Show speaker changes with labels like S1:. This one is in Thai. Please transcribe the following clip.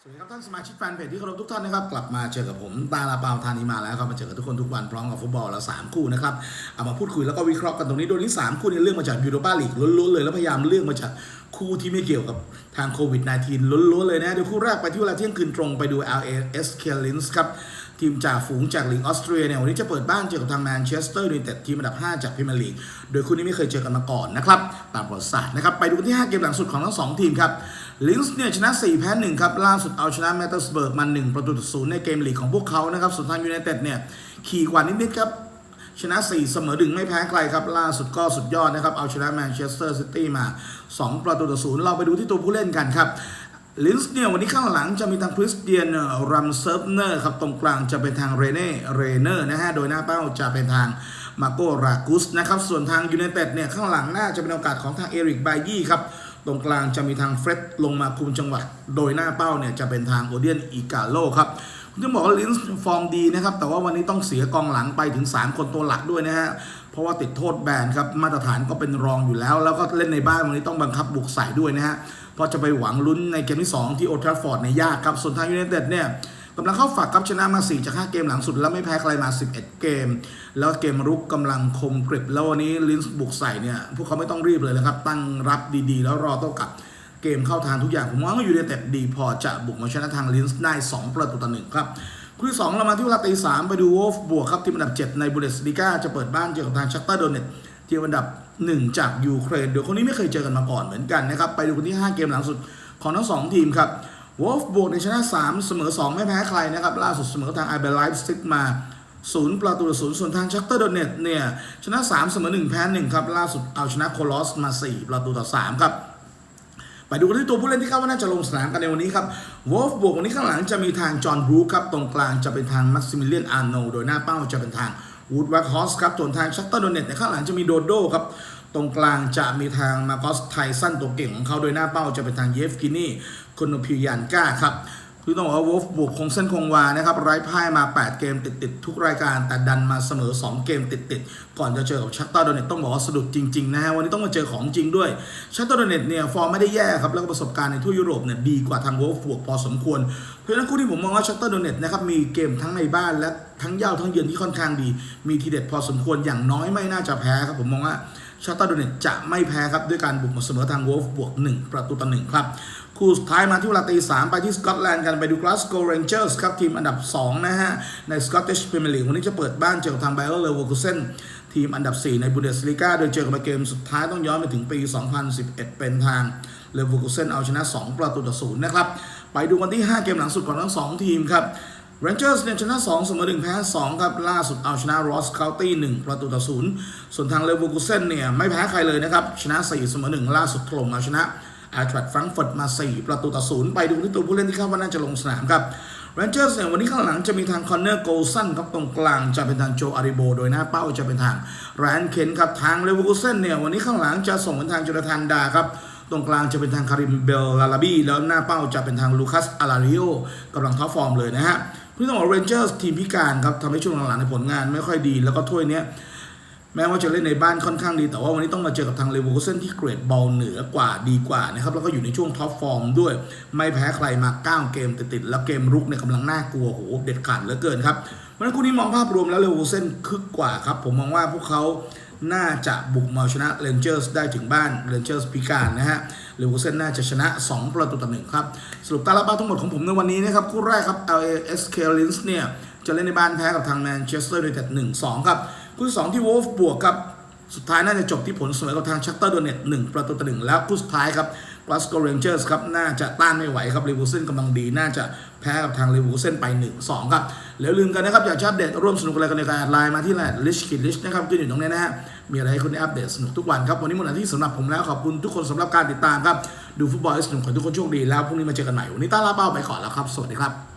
S1: สวัสดีครับท่านสมาชิกแฟนเพจที่เคารพทุกท่านนะครับกลับมาเจอกับผมตาลาปาวธานีมาแล้วครับมาเจอกับทุกคนทุกวันพร้อมกับฟุตบอลแล้วสามคู่นะครับเอามาพูดคุยแล้วก็วิเคราะห์กันตรงนี้โดยที่สามคู่นี้เลือกมาจากยูโรปาลีกล้วนๆเลยแล้วพยายามเลือกมาจาก คู่ที่ไม่เกี่ยวกับทางโควิด -19 ล้วนๆ เลยนะ เดี๋ยวคู่แรกไปที่เวลาเที่ยงคืนตรงไปดู LAS k e l i n s ครับ ทีมจ่าฝูงจากลีกออสเตรียเนี่ย วันนี้จะเปิดบ้านเจอกับทางแมนเชสเตอร์ยูไนเต็ดทีมอันดับ 5 จากพรีเมียร์ลีก โดยคู่นี้ไม่เคยเจอกันมาก่อนนะครับ ตามประวัติศาสตร์นะครับ ไปดูที่ 5 เกมหลังสุดของทั้งสองทีมครับลินส์เนี่ยชนะ 4 แพ้ 1 ครับ ล่าสุดเอาชนะแมตเตอร์สเบิร์กมา 1 ประตูต่อศูนย์ในเกมลีกของพวกเขานะครับส่วนทางยูไนเต็ดเนี่ยขี่กว่านิดๆครับ ชนะ 4 เสมอดึงไม่แพ้ใครครับ ล่าสุดก็สุดยอดนะครับ เอาชนะแมนเชสเตอร์ซิตี้มา 2 ประตูต่อศูนย์เราไปดูที่ตัวผู้เล่นกันครับลินส์เนี่ยวันนี้ข้างหลังจะมีทางคริสเตียนรัมเซิร์ฟเนอร์ครับตรงกลางจะเป็นทางเรเน่เรเนอร์นะฮะโดยหน้าเป้าจะเป็นทางมาโกรากุสนะครับส่วนทางยูไนเต็ดเนี่ยข้างหลังน่าจะเป็นโอกาสของทางเอริกไบยี่ครับตรงกลางจะมีทางเฟร็ดลงมาคุมจังหวัดโดยหน้าเป้าเนี่ยจะเป็นทางโอเดียนอีกาโลครับ จะบอกว่าลินส์ฟอร์มดีนะครับ แต่ว่าวันนี้ต้องเสียกองหลังไปถึง 3 คนตัวหลักด้วยนะฮะ เพราะว่าติดโทษแบนครับ มาตรฐานก็เป็นรองอยู่แล้ว แล้วก็เล่นในบ้านวันนี้ต้องบังคับบุกใส่ด้วยนะฮะ เพราะจะไปหวังลุ้นในเกมที่ 2 ที่โอทราฟอร์ดในยากครับ ส่วนทางยูไนเต็ดเนี่ยกำลังเข้าฝักครับชนะมา 4 จาก 5 เกมหลังสุด แล้วไม่แพ้ใครมา 11 เกม แล้วเกมรุกกำลังคมกริบแล้ววันนี้ลินส์บุกใส่เนี่ยพวกเขาไม่ต้องรีบเลยนะครับตั้งรับดีๆ แล้วรอโต้กลับ เกมเข้าทางทุกอย่างผมว่าอยูไนเต็ดดีพอจะบุกมาชนะทางลินส์ได้ 2 ประตูต่อหนึ่งครับคู่ที่สองเรามาที่เวลาตีสามไปดูวอฟบวกครับทีมอันดับ 7 ในบูเดสลิก้าจะเปิดบ้านเจอกับทางชัตเตอร์โดเนตทีมอันดับ 1 จากยูเครนโดยคนนี้ไม่เคยเจอกันมาก่อนเหมือนกันนะครับ ไปดูกันที่ 5 เกมหลังสุดของทั้ง 2 ทีมครับวอฟบวกในชนะ 3 เสมอ 2 ไม่แพ้ใครนะครับ ล่าสุดเสมอทางไอเบลไลฟ์ซิกมา0ประตูต่อศูนย์ส่วนทางชัตเตอร์โดเนตเนี่ยชนะ 3 เสมอ 1 แพ้1ครับล่าสุดเอาชนะโคลอสมา 4 ประตูต่อ3ครับ ไปดูกันที่ตัวผู้เล่นที่คาดว่าน่าจะลงสนามกันในวันนี้ครับวอลฟบวกวันนี้ข้างหลังจะมีทางจอห์นบรูคครับ ตรงกลางจะเป็นทางมัคซิมิเลียนอาร์โนโดยหน้าเป้าจะเป็นทางวูดแวคฮอสครับส่วนทางชัตเตอร์โดเนตในข้างหลังจะมีโดโดครับตรงกลางจะมีทางมาร์กอสไทสันตัวเก่งของเขาโดยหน้าเป้าจะเป็นทางเยฟกินีคอนโนพิยานก้าครับ คือต้องบอกว่าวอลฟบวกคงเส้นคงวานะครับไร้พ่ายมา 8 เกมติดๆ ทุกรายการแต่ดันมาเสมอ 2 เกมติดๆ ก่อนจะเจอกับชัตเตอร์โดเนตต้องบอกว่าสะดุดจริงๆนะฮะวันนี้ต้องมาเจอของจริงด้วยชัตเตอร์โดเนตเนี่ยฟอร์มไม่ได้แย่ครับ แล้วก็ประสบการณ์ในทั่วยุโรปเนี่ยดีกว่าทางวอลฟบวกพอสมควร เพราะฉะนั้นคู่ที่ผมมองว่าชัตเตอร์โดเนตนะครับมีเกมทั้งในบ้านและทั้งเย่าทั้งเยือนที่ค่อนข้างดี มีทีเด็ดพอสมควรอย่างน้อยไม่น่าจะแพ้ครับผมมองว่า ชาตาร์โดเนตจะไม่แพ้ครับด้วยการบุกมาเสมอทางวอลฟบวก 1 ประตูต่อหนึ่งครับ คู่สุดท้ายมาที่เวลาตีสามไปที่สกอตแลนด์กันไปดูกลาสโกเรนเจอร์สครับ ทีมอันดับ 2 นะฮะ ในสกอตติชพรีเมียร์ลีกวันนี้จะเปิดบ้านเจอกับทางไบเออร์เลเวอร์คูเซนทีมอันดับ 4 ในบูเดสลิก้าโดยเจอกับเกมสุดท้ายต้องย้อนไปถึงปี 2011 เป็นทางเลเวอร์คูเซนเอาชนะ 2 ประตูต่อศูนย์นะครับไปดูกันที่ 5 เกมหลังสุดของทั้ง 2 ทีมครับ r a n g e r s เนี่ยชนะ2เสมอ1แพ้2ครับล่าสุดเอาชนะ Ross County 1ประตูต่อศูนย์ส่วนทางเลเวอร์คูเซนเนี่ยไม่แพ้ใครเลยนะครับ ชนะ4เสมอ1ล่าสุดถล่มเอาชนะอาร์ทรัดฟรังก์เฟิร์ตมา 4 ประตูต่อศูนย์ไปดูที่ตัวผู้เล่นที่คาดว่าน่าจะลงสนามครับ r a n g e r s เนี่ยวันนี้ข้างหลังจะมีทางคอนเนอร์โกลสันครับตรงกลางจะเป็นทางโจอาริโบ โดยหน้าเป้าจะเป็นทางแรนเคนครับทางเลเวอร์คูเซนเนี่ยวันนี้ข้างหลังจะส่งเป็นทางโจนาธานดาครับตรงกลางจะเป็นทางคาริมเบลลาลาบี้แล้วหน้าเป้าจะเป็นทางลูคัสอาราริโอกำลังท็อปฟอร์มเลยนะฮะ พื่ต้องบอกเรนเจอร์สทีมพิการครับทำให้ช่วงหลังๆในผลงานไม่ค่อยดี แล้วก็ถ้วยเนี้ยแม้ว่าจะเล่นในบ้านค่อนข้างดี แต่ว่าวันนี้ต้องมาเจอกับทางเลเวอร์คูเซนที่เกรดบอลเหนือกว่าดีกว่านะครับแล้วก็อยู่ในช่วงท็อปฟอร์มด้วย ไม่แพ้ใครมา 9 เกมติดๆแล้วเกมรุกเนี่ยกำลังน่ากลัวโหเด็ดขาดเหลือเกินครับเพราะฉะนั้นคู่นี้มองภาพรวมแล้วเลเวอร์คูเซนคึกกว่าครับผมมองว่าพวกเขา น่าจะบุกมาชนะเรนเจอร์สได้ถึงบ้านเรนเจอร์สพิการนะฮะลิเวอร์เซนน่าจะชนะ 2 ประตูต่อหนึ่งครับ สรุปตาลาบ้าทั้งหมดของผมในวันนี้นะครับ คู่แรกครับ LAS k e l i n s เนี่ย จะเล่นในบ้านแพ้กับทางแมนเชสเตอร์ยูไนเต็ด1-2ครับ คู่ที่2ที่วอลฟ์บวกครับ สุดท้ายน่าจะจบที่ผลเสมอกับทางชัคเตอร์โดเนตหนึ่งประตูต่อหนึ่งแล้วคู่สุดท้ายครับ กลาสโกเรนเจอร์สครับน่าจะต้านไม่ไหวครับเลเวอร์เซนกำลังดี น่าจะแพ้กับทางเลเวอร์เซนไป 1-2 ครับแล้วลืมกันนะครับ อยากจะอัปเดตร่วมสนุกอะไรกันในการไลน์มาที่ไลน์ลิชคิดลิชนะครับขึ้นอยู่ตรงนี้นะฮะมีอะไรให้คุณได้อัปเดตสนุกทุกวันครับ วันนี้หมดหน้าที่สำหรับผมแล้ว ขอบคุณทุกคนสำหรับการติดตามครับ ดูฟุตบอลสนุกขอทุกคนโชคดีแล้วพรุ่งนี้มาเจอกันใหม่วันนี้ต้าลาเป้าไปก่อนแล้วครับสวัสดีครับ